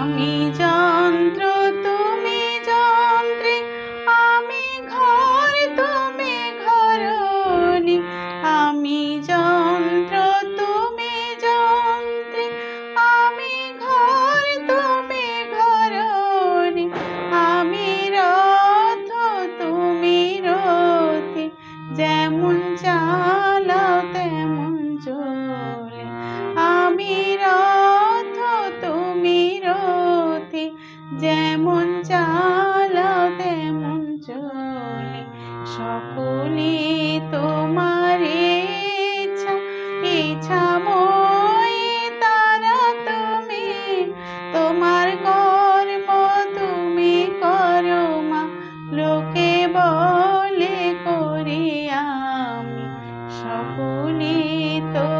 আমি যন্ত্র, তুমি যন্ত্রে। আমি ঘর, তুমি ঘরণি। আমি যন্ত্র, তুমি যন্ত্রে। আমি ঘর, তুমি ঘরণি। আমি রথ, তুমি রথি। যেমন চা যেমন চালা, তেমন চলে, সকলে তোমার ইচ্ছা ইচ্ছা মই তারা তুমি, তোমার কর্ম তুমি করো মা, লোকে বলে করি আমি, সকলে তো